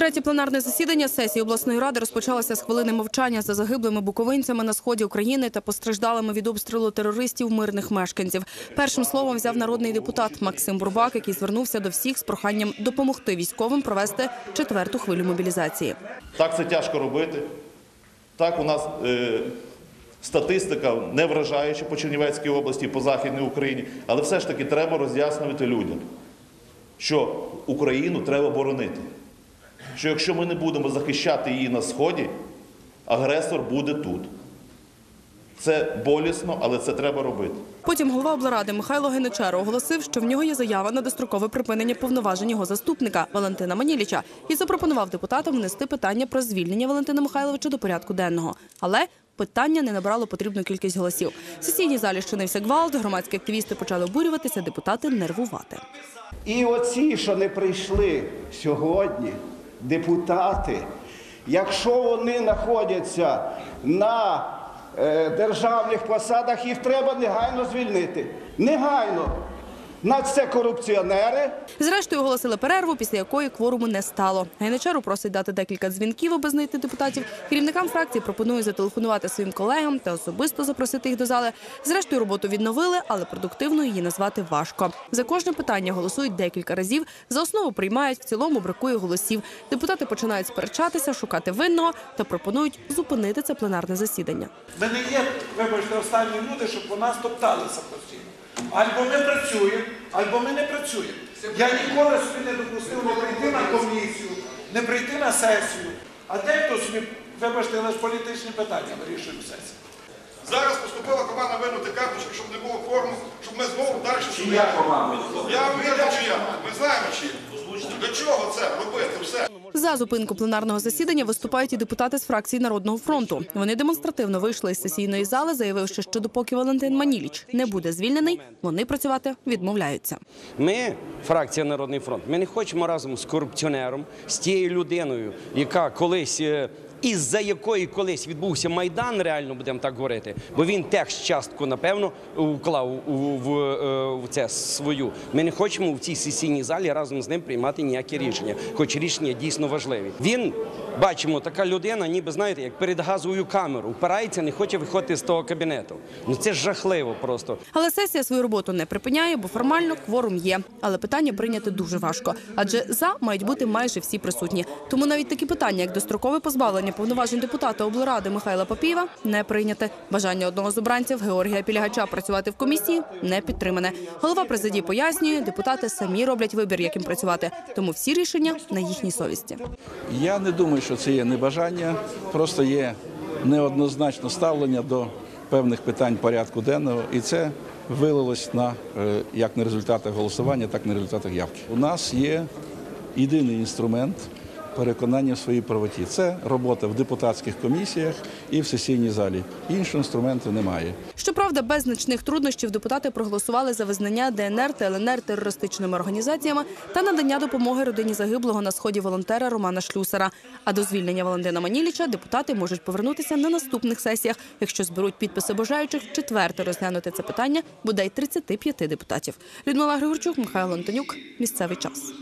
Третє пленарне засідання сесії обласної ради розпочалося з хвилини мовчання за загиблими буковинцями на сході України та постраждалими від обстрілу терористів мирних мешканців. Першим словом взяв народний депутат Максим Бурбак, який звернувся до всіх з проханням допомогти військовим провести четверту хвилю мобілізації. Так це тяжко робити. Так у нас е, статистика не вражаюча по Чернівецькій області, по Західній Україні, але все ж таки треба роз'яснювати людям, що Україну треба боронити. Що якщо ми не будемо захищати її на Сході, агресор буде тут. Це болісно, але це треба робити. Потім голова облради Михайло Генечаро оголосив, що в нього є заява на дострокове припинення повноважень його заступника Валентина Маніліча і запропонував депутатам внести питання про звільнення Валентина Михайловича до порядку денного. Але питання не набрало потрібну кількість голосів. В сесійній залі щинився гвалт, громадські активісти почали обурюватися, депутати нервувати. І оці, що не прийшли сьогодні, депутати, якщо вони знаходяться на е, державних посадах, їх треба негайно звільнити. Негайно. На це корупціонери. Зрештою оголосили перерву, після якої кворуму не стало. Генечару просить дати декілька дзвінків, аби знайти депутатів. Керівникам фракції пропонує зателефонувати своїм колегам та особисто запросити їх до зали. Зрештою роботу відновили, але продуктивною її назвати важко. За кожне питання голосують декілька разів. За основу приймають, в цілому бракує голосів. Депутати починають сперечатися, шукати винного та пропонують зупинити це пленарне засідання. Ми не є, вибачте, останні люди, щоб по нас топталися постійно. Або ми працюємо, або ми не працюємо. Я ніколи собі не допустив не прийти на комісію, не прийти на сесію. А дехто собі, вибачте, лише політичні питання вирішує сесію. Зараз поступила команда винути карточки, щоб не було форму, щоб ми знову далі сюди. Я, команда? Я вірю, чия. Ми знаємо чия. Для чого це робити? Все. За зупинку пленарного засідання виступають і депутати з фракції Народного фронту. Вони демонстративно вийшли із сесійної зали, заявивши, що допоки Валентин Маніліч не буде звільнений, вони працювати відмовляються. Ми, фракція Народний фронт, ми не хочемо разом з корупціонером, з тією людиною, яка колись. Із-за якої колись відбувся майдан, реально будемо так говорити, бо він теж частку, напевно, вклав е, в це свою. Ми не хочемо в цій сесійній залі разом з ним приймати ніякі рішення, хоч рішення дійсно важливі. Він бачимо, така людина, ніби знаєте, як перед газовою камерою, впирається, не хоче виходити з того кабінету. Ну це жахливо просто. Але сесія свою роботу не припиняє, бо формально кворум є. Але питання прийняти дуже важко, адже за мають бути майже всі присутні. Тому навіть такі питання, як дострокове позбавлення повноважень депутата облради Михайла Попієва, не прийняте. Бажання одного з обранців Георгія Пілягача працювати в комісії не підтримане. Голова президії пояснює, депутати самі роблять вибір, яким працювати. Тому всі рішення на їхній совісті. Я не думаю, що це є небажання, просто є неоднозначне ставлення до певних питань порядку денного, і це вилилось на е, як на результатах голосування, так і на результатах явки. У нас є єдиний інструмент переконання в своїй правоті. Це робота в депутатських комісіях і в сесійній залі. Іншого інструменту немає. Щоправда, без значних труднощів депутати проголосували за визнання ДНР та ЛНР терористичними організаціями та надання допомоги родині загиблого на сході волонтера Романа Шлюсера. А до звільнення Валентина Маніліча депутати можуть повернутися на наступних сесіях, якщо зберуть підписи бажаючих четверте розглянути це питання бодай 35 депутатів. Людмила Григорчук, Михайло Антонюк. Місцевий час.